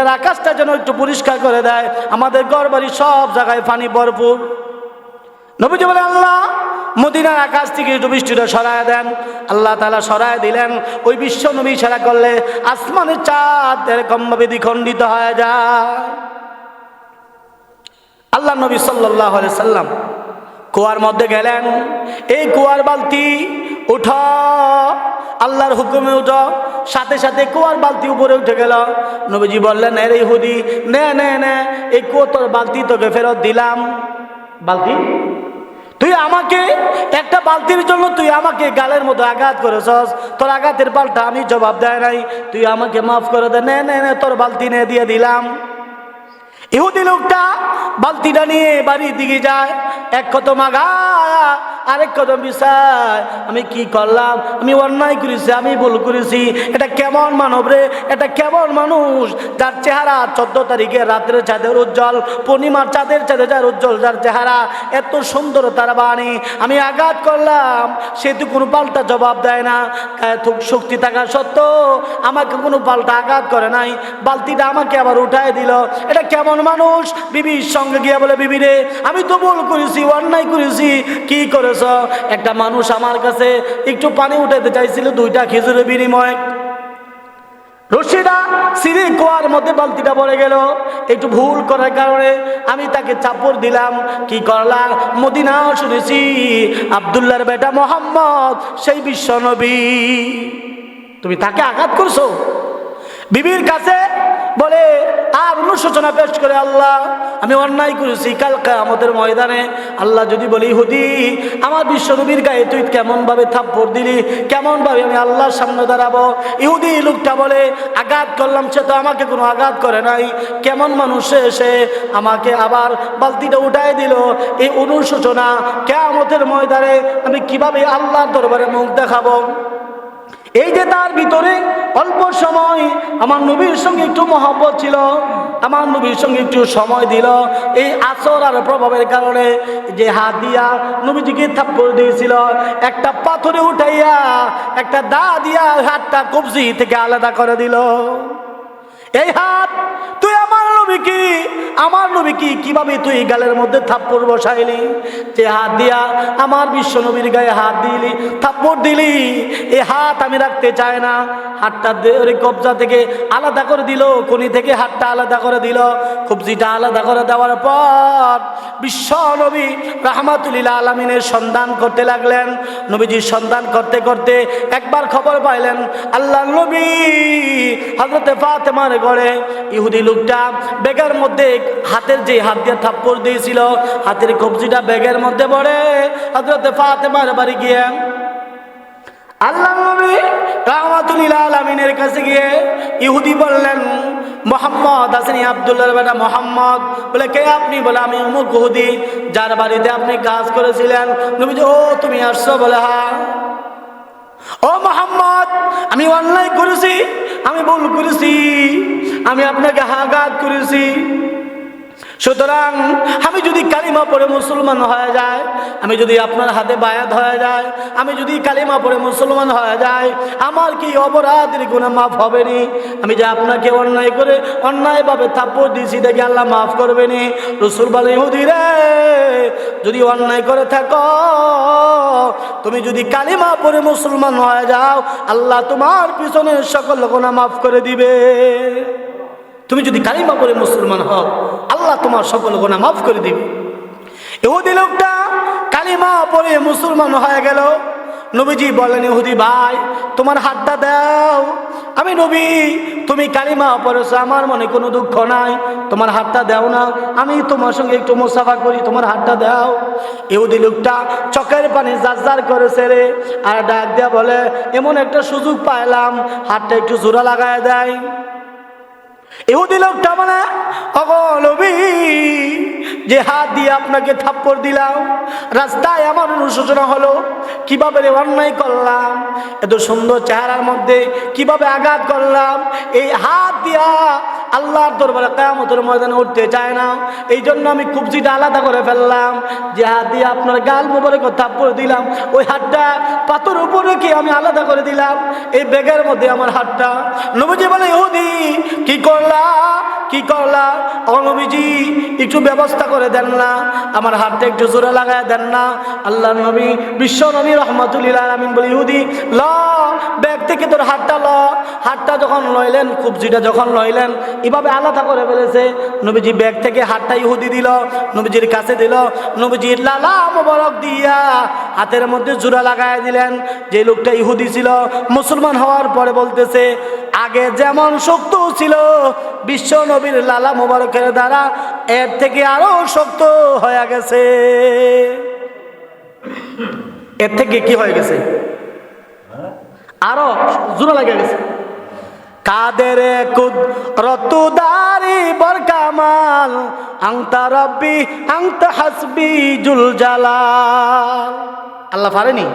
এর আকাশটা যেন একটু পরিষ্কার করে দেয়। আমাদের ঘর বাড়ি সব জায়গায় পানি ভরপুর। নবীজি বলে আল্লাহ, মদিনার আকাশ থেকে একটু বৃষ্টিটা সরায় দেন। আল্লাহ তালা সরায় দিলেন। ওই বিশ্ব নবী সারা করলে আসমানের চাঁদ এরকম ভাবে দ্বিখণ্ডিত হয়ে যায়। আল্লাহ নবী সাল্লাহ সাল্লাম কুয়ার মধ্যে গেলেন। এই কুয়ার বালতি উঠ হুকুমে উঠো, সাথে সাথে কুয়ার বালতি উপরে উঠে গেল। নবীজি বললেন এর হুদি নে নে এই কুয়ো তোর বালতি তোকে ফেরত দিলাম। বালতি? তুই আমাকে, একটা বালতির জন্য তুই আমাকে গালের মতো আঘাত করেছস। তোর আঘাতের পাল্টা আমি জবাব দেয় নাই। তুই আমাকে মাফ করে দে। নে নে, তোর বালতি নে, দিয়ে দিলাম। ইহুদি লোকটা বালতিটা নিয়ে বাড়ির দিকে যায়। এক কত মাগা আরেক কদম বিষয় আমি কি করলাম? আমি অন্যায় করেছি, আমি ভুল করেছি। এটা কেমন মানব রে? এটা কেমন মানুষ? যার চেহারা চোদ্দ তারিখে রাত্রে চাঁদের উজ্জ্বল, পূর্ণিমার চাঁদের চাঁদে যার উজ্জ্বল, যার চেহারা এত সুন্দর তার বাণী। আমি আঘাত করলাম, সে তো কোনো পাল্টা জবাব দেয় না। শক্তি থাকা সত্ত্বেও আমাকে কোনো পাল্টা আঘাত করে নাই। বালতিটা আমাকে আবার উঠায় দিল। এটা কেমন মানুষ, বিবির সঙ্গে গিয়ে বলে, বিবি রে, আমি তো ভুল করেছি, অন্যায় করেছি। কি করেছ? একটা মানুষ আমার কাছে একটু পানি উঠাতে চাইছিল, দুইটা খেজুরের বিনিময়। রশিদা সিঁড়ি কুয়ার মধ্যে বালতিটা পড়ে গেল। একটু ভুল করার কারণে আমি তাকে চাপড় দিলাম। কি করলাম মদিনা শুনেছি আবদুল্লার বেটা মোহাম্মদ, সেই বিশ্ব নবী তুমি তাকে আঘাত করছ? বিবির কাছে বলে আর অনুশোচনা পেশ করে আল্লাহ, আমি অন্যায় করেছি কালকা আমাদের ময়দানে। আল্লাহ যদি বলি হুদি আমার বিশ্বনবীর গায়ে তুই কেমনভাবে থাপ্পড় দিলি? কেমনভাবে আমি আল্লাহর সামনে দাঁড়াবো? ইহুদি লোকটা বলে, আঘাত করলাম সে তো আমাকে কোনো আঘাত করে নাই। কেমন মানুষ এসে আমাকে আবার বালতিটা উঠাই দিল। এই অনুশোচনা কেমতের ময়দানে আমি কীভাবে আল্লাহর দরবারে মুখ দেখাবো? এই যে তার ভিতরে অল্প সময় আমার নবীর সঙ্গে একটু মহব্বত ছিল, আমার নবীর সঙ্গে একটু সময় দিল। এই আসর আর প্রভাবের কারণে যে হাত দিয়া নবীজিকে থাপ্পড় দিয়েছিল, একটা পাথরে উঠাইয়া, একটা দা দিয়া হাতটা কবজি থেকে আলাদা করে দিল। এই হাত তুই আমার নবী কি? আমার নবী কি? কীভাবে তুই গালের মধ্যে থাপ্পড় বসাইলি? যে হাত দিয়া আমার বিশ্ব নবীর গায়ে হাত দিলি, থাপ্পড় দিলি, এ হাত আমি রাখতে চাই না। হাতটা ওই কবজা থেকে আলাদা করে দিল, কোনি থেকে হাতটা আলাদা করে দিল। কবজিটা আলাদা করে দেওয়ার পর বিশ্ব নবী রাহমাতুল্লাহ আলমিনের সন্ধান করতে লাগলেন। নবীজির সন্ধান করতে করতে একবার খবর পাইলেন আল্লাহ নবী হজরতে ফাতেমার ঘরে ইহুদি লোকটা ব্যাগের মধ্যে হাতের যে হাত দিয়ে থাপ্পড় দিয়েছিল, হাতের কবজিটা ব্যাগের মধ্যে পড়ে। হজরতে ফাতেমার বাড়ি গিয়ে আল্লাহ নবী রাহমাতুল্লাহ আলমিনের কাছে গিয়ে ইহুদি বললেন, মোহাম্মদ হাসানি আবদুল্লাহ বেটা মোহাম্মদ। বলে, কে আপনি? বলে, আমি অমুক ইহুদি, যার বাড়িতে আপনি কাজ করেছিলেন। নবীজি, ও, তুমি আসছো? বলে হ্যাঁ। ও মোহাম্মদ, আমি অন্যায় করেছি। আমি ভুল করেছি আমি আপনাকে হাগাত করেছি। সুতরাং আমি যদি কালিমা পড়ে মুসলমান হয়ে যায় আমি যদি আপনার হাতে বায়াত হয়ে যায় আমি যদি কালিমা পড়ে মুসলমান হয়ে যায় আমার কি অপরাধের গুণা মাফ হবে নি আমি যে আপনাকে অন্যায় করে অন্যায়ভাবে থাপ্পড় দিয়েছি দেখে আল্লাহ মাফ করবে নি রসুল বলে, ইহুদি রে, যদি অন্যায় করে থাকো, তুমি যদি কালিমা পড়ে মুসলমান হয়ে যাও, আল্লাহ তোমার পিছনে সকল গুণা মাফ করে দিবে। তুমি যদি কালিমা পড়ে মুসলমান হও, আল্লাহ তোমার সকল গোনা মাফ করে দিবে। ইহুদি লোকটা কালিমা পড়ে মুসলমান হয়ে গেল। নবীজি বলেন ইহুদি ভাই, তোমার হাতটা দাও। আমি নবী, তুমি কালিমা পড়েছো, আমার মনে কোনো দুঃখ নাই। তোমার হাতটা দাও না, আমি তোমার সঙ্গে একটু মুসাফা করি, তোমার হাতটা দাও। ইহুদি লোকটা চকের পানি জার করেছে রে আর ডাক দেয়া বলে, এমন একটা সুযোগ পাইলাম, হাতটা একটু জোড়া লাগায় দেয়। ইহুদি লোকটা মানে অগলবি যে হাত দিয়ে আপনাকে থাপ্পড় দিলাম, রাস্তায় আমার অনুশোচনা হলো, কীভাবে রে অন্যায় করলাম, এত সুন্দর চেহারার মধ্যে কীভাবে আঘাত করলাম, এই হাত দিয়া আল্লাহর দরবারে কেয়ামতের ময়দানে উঠতে চায় না। এই জন্য আমি কুবজিটা আলাদা করে ফেললাম। যে হাত দিয়ে আপনার গাল মোবারক থাপ্পড় দিলাম, ওই হাতটা পাথর উপরে কি আমি আলাদা করে দিলাম। এই ব্যাগের মধ্যে আমার হাতটা। নবীজি বলে, ইহুদি, কি করলা? কি করলা ও নবীজি, একটু ব্যবস্থা করে দেন না। আমার হাতটা একটু জোরে লাগায় দেন না। আল্লাহ নবী, বিশ্ব নবী রহমতুল্লিল আলমিন বলি, ইহুদি, ল, ব্যাগ থেকে তোর হাতটা ল। হাতটা যখন লইলেন কুবজিটা যখন লইলেন, এভাবে আলাদা করে ফেলেছে। নবীজি ব্যাগ থেকে হাতটা ইহুদি দিল, নবীজির কাছে দিল। নবীজির লালা মোবারক দিয়া হাতের মধ্যে জোড়া লাগায় দিলেন। যে লোকটা ইহুদি ছিল, মুসলমান হওয়ার পরে বলতেছে আগে যেমন শক্ত ছিল, বিশ্ব নবীর লালা মোবারকের দ্বারা এর থেকে আরও শক্ত হয়ে গেছে। এর থেকে কি হয়ে গেছে? আরও জোড়া লাগে গেছে। কাদের কুদ রতুদারি বরকামাল আংতা রব্বি আংতা হাসবি জুল জালাল। আল্লাহ পারেনি?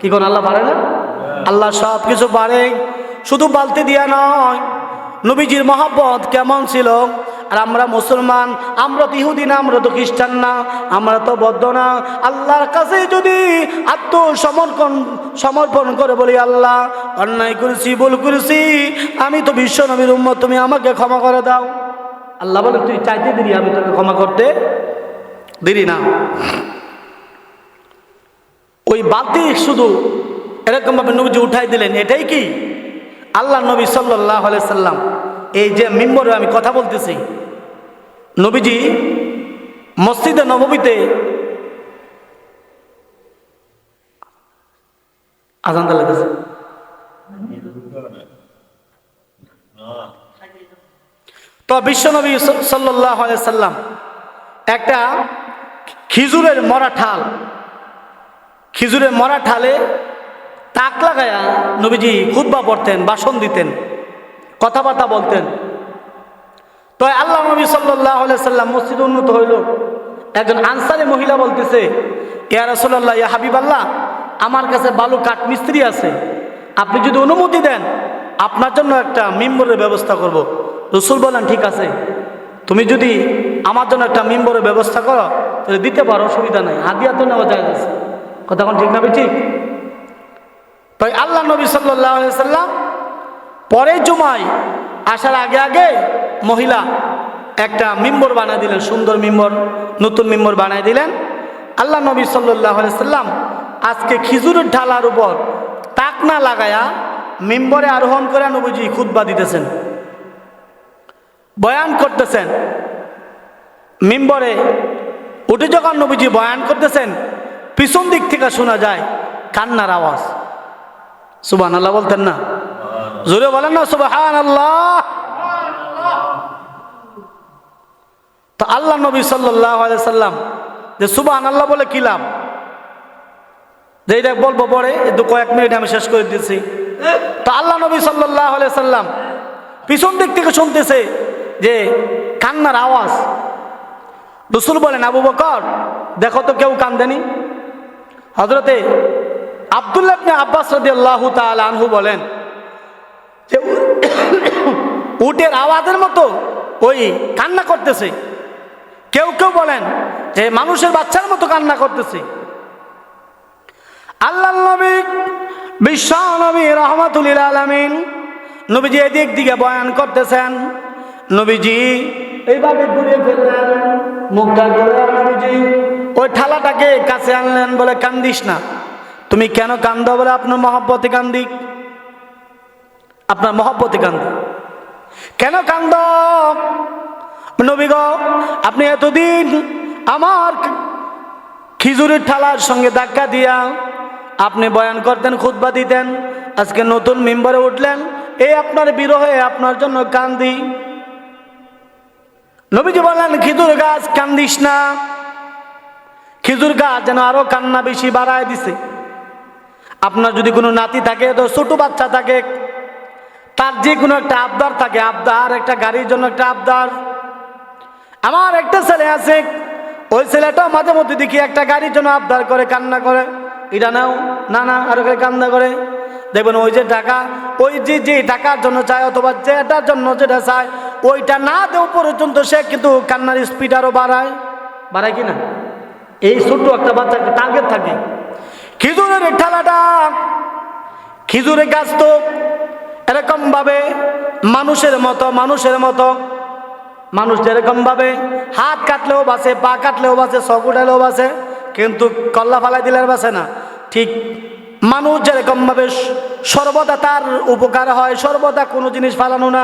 কি কোন আল্লাহ পারে না? আল্লাহ সব কিছু পারে। শুধু বালতি দিয়া নয়, নবীজির মহাব্বত কেমন ছিল? আর আমরা মুসলমান, আমরা তো ইহুদি না, আমরা তো খ্রিস্টান না, আমরা তো বদ্ধ না। আল্লাহর কাছে যদি আত্মসমর্পণ, সমর্পণ করে বলি, আল্লাহ, অন্যায় করেছি, ভুল করেছি, আমি তো বিশ্ব নবীর উম্মত, তুমি আমাকে ক্ষমা করে দাও। আল্লাহ বলে, তুই চাইতে দিলি আমি তোকে ক্ষমা করতে দিলি না। ওই বালতি শুধু এরকমভাবে নবীজি উঠাই দিলেন। এটাই কি? আল্লাহ নবী সাল্লাহ সাল্লাম, এই যে মিম্বরে আমি কথা বলতেছি, নবীজি মসজিদে নবমীতে আজান লাগতেছে। তো বিশ্বনবী সাল্লাহ সাল্লাম একটা খিজুরের মরা ঠাল, খিজুরের মরা ঠালে তাক লাগায়া নবীজি খুদ্া পড়তেন বাসন দিতেন, কথাবার্তা বলতেন। তো আল্লাহ নবী সাল্লাহ সাল্লাম মসজিদ উন্নত হইল। একজন আনসারি মহিলা বলতেছে, ইয়া রসল্লাহ ইয়া হাবিব আল্লাহ আমার কাছে বালু কাঠ মিস্ত্রি আছে। আপনি যদি অনুমতি দেন, আপনার জন্য একটা মিম্বরের ব্যবস্থা করব। রসুল বলেন ঠিক আছে। তুমি যদি আমার জন্য একটা মিম্বরের ব্যবস্থা করো, তাহলে দিতে পারো, অসুবিধা নাই। হাদিয়া তো নেওয়া যায় কথা ঠিক না ঠিক? তাই আল্লাহ নবী সাল্লাম পরের জুমায় আসার আগে আগে মহিলা একটা মিম্বর বানায় দিলেন, সুন্দর মিম্বর, নতুন মিম্বর বানায় দিলেন। আল্লাহ নবী সাল্লাম আজকে খিজুরের ঢালার উপর তাক না লাগায়া মিম্বরে আরোহণ করে নবীজি খুদ্া দিতেছেন, বয়ান করতেছেন। মিম্বরে উঠে যখন নবীজি বয়ান করতেছেন, পিছন দিক থেকে শোনা যায় কান্নার আওয়াজ। সুবান আল্লাহ বলতেন না? জোরে বলেন না সুবাহান আল্লাহ তো আল্লাহ নবী সাল্লাম যে সুবাহান আল্লাহ বলে কি লাভ? যে এটা বলব পরে দু কয়েক মিনিট আমি শেষ করে দিচ্ছি। তো আল্লাহ নবী সাল্লাহ সাল্লাম পিছন দিক থেকে শুনতেছে যে কান্নার আওয়াজ। রসুল বলেন, আবু বকর, দেখো তো কেউ কান্দেনি? হজরতে আবদুল্লাহ আব্বাস রদি আল্লাহ আনহু বলেন যে উটের আওয়াজের মতো ওই কান্না করতেছে। কেউ কেউ বলেন যে মানুষের বাচ্চার মতো কান্না করতেছে। আল্লাহ নবী, বিশ্ব নবী রহমতুল্লিল আলমিন নবীজি এদিক দিকে বয়ান করতেছেন। নবীজি, এইভাবে ঘুরিয়ে ফেললেন মুখটা ঘুরে নবীজি, ওই ঠালাটাকে কাছে আনলেন বলে কান্দিস না। তুমি কেন কান্দ বলে আপনার মহব্বতে কান্দি? আপনার মহব্বতে কান্দি। কেন কান্দ? নবীগ আপনি এতদিন আমার খিজুরের ঠালার সঙ্গে ধাক্কা দিয়া আপনি বয়ান করতেন, খুতবা দিতেন, আজকে নতুন মেম্বারে উঠলেন, এই আপনার বিরহে আপনার জন্য কান্দি। নবীজি বললেন, খিজুর গাছ কান্দিস না। খিজুর গাছ যেন আরও কান্না বেশি বাড়ায় দিছে। আপনার যদি কোনো নাতি থাকে, তো ছোট বাচ্চা থাকে, তার যে কোনো একটা আবদার থাকে, আবদার, একটা গাড়ির জন্য একটা আবদার। আমার একটা ছেলে আছে, ওই ছেলেটাও মাঝে মধ্যে দেখি একটা গাড়ির জন্য আবদার করে, কান্না করে। এটা নাও, না না, আরও কান্না করে। দেখবেন ওই যে টাকা, ওই যে যে টাকার জন্য চায় অথবা যেটার জন্য যেটা চায়, ওইটা না দেওয়া পর্যন্ত সে কিন্তু কান্নার স্পিড আরও বাড়ায়। বাড়ায় কি না? এই ছোট্ট একটা বাচ্চার টার্গেট থাকে। খেজুরের ঠেলাটা, খেজুরের গাছ তো এরকম ভাবে মানুষের মতো মানুষের মতো। মানুষ যেরকম ভাবে হাত কাটলেও বাসে পা কাটলেও বাসে সব উঠালেও বাসে কিন্তু কল্লা ফালাই দিলে বাসে না। ঠিক মানুষ যেরকম ভাবে সর্বদা তার উপকার হয়, সর্বদা কোনো জিনিস ফালানো না।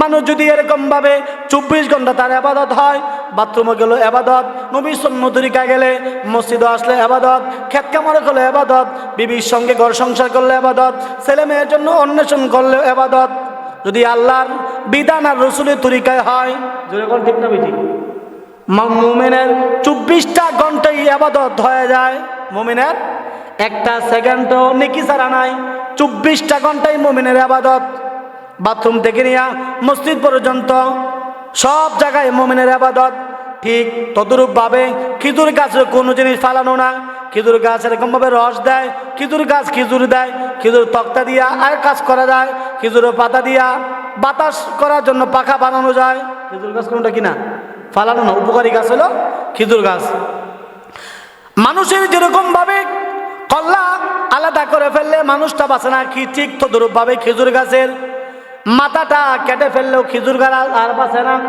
মানুষ যদি এরকম ভাবে চব্বিশ ঘণ্টা তার আবাদত হয়, বাথরুমে গেল আবাদত নবী সন্ন্যতরিকা গেলে মসজিদে আসলে আবাদত, খেত কামড়ে করলে আবাদত, বিবির সঙ্গে ঘর সংসার করলে আবাদত, ছেলে মেয়ের জন্য অন্বেষণ করলে আবাদত। যদি আল্লাহর বিধান আর রসুলের তরিকায় হয় ঠিক মোমেনের চব্বিশটা ঘন্টাই আবাদত হয়ে যায় মোমিনের। একটা সেকেন্ডও নেকি ছাড়া নাই, চব্বিশটা ঘন্টাই মোমিনের আবাদত। বাথরুম থেকে নিয়ে মসজিদ পর্যন্ত, সব জায়গায় মোমিনের আবাদত। ঠিক তদরূপভাবে খেজুর গাছের কোনো জিনিস ফালানো না। খেজুর গাছ এরকমভাবে রস দেয়, খেজুর গাছ খেজুর দেয়। খেজুর তক্তা দিয়া আর কাজ করা যায় খেজুরের পাতা দিয়া বাতাস করার জন্য পাখা বানানো যায়। খেজুর গাছ কোনটা কিনা? ফালানো না, উপকারী গাছ হলো খেজুর গাছ। মানুষের যেরকম ভাবে কল্লা আলাদা করে ফেললে মানুষটা বাঁচে না, কি ঠিক তদরূপ ভাবে খেজুর গাছের মাথাটা কেটে ফেললেও খেজুর গাছ আর- বাঁচে না।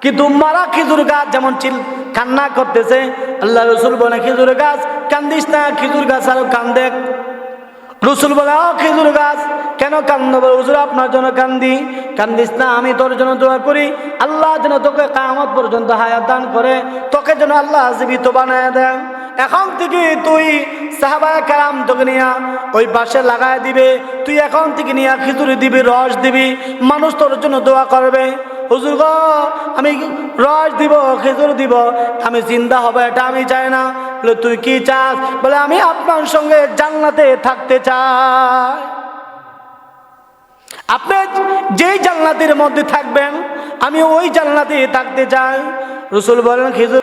কিন্তু মারা খেজুর গাছ যেমন চিল কান্না করতেছে, আল্লাহ রসুল বলে, খেজুর গাছ, কান্দিস না, খেজুর গাছ আরও কান্দে। রসুল বলে ও খেজুর গাছ, কেন কান্দ হুজুর, আপনার জন্য কান্দি। কান্দিস না, আমি তোর জন্য দোয়া করি। আল্লাহ যেন তোকে কামত পর্যন্ত হায়াত দান করে, তোকে যেন আল্লাহ জীবিত বানায় দেন। এখন থেকে তুই সাহাবায় কালাম তোকে নিয়ে ওই পাশে লাগায় দিবে, তুই এখন থেকে নিয়ে খিচুড়ি দিবি, রস দিবি, মানুষ তোর জন্য দোয়া করবে। হুজুর গো, আমি রস দিব খেজুর দিব, আমি চিন্তা হবে, এটা আমি চাই না। বলে, তুই কি চাস? বলে, আমি আপনার সঙ্গে জান্নাতে থাকতে চাই। আপনি যেই জান্নাতের মধ্যে থাকবেন, আমি ওই জান্নাতে থাকতে চাই। রসুল বলেন খেজুর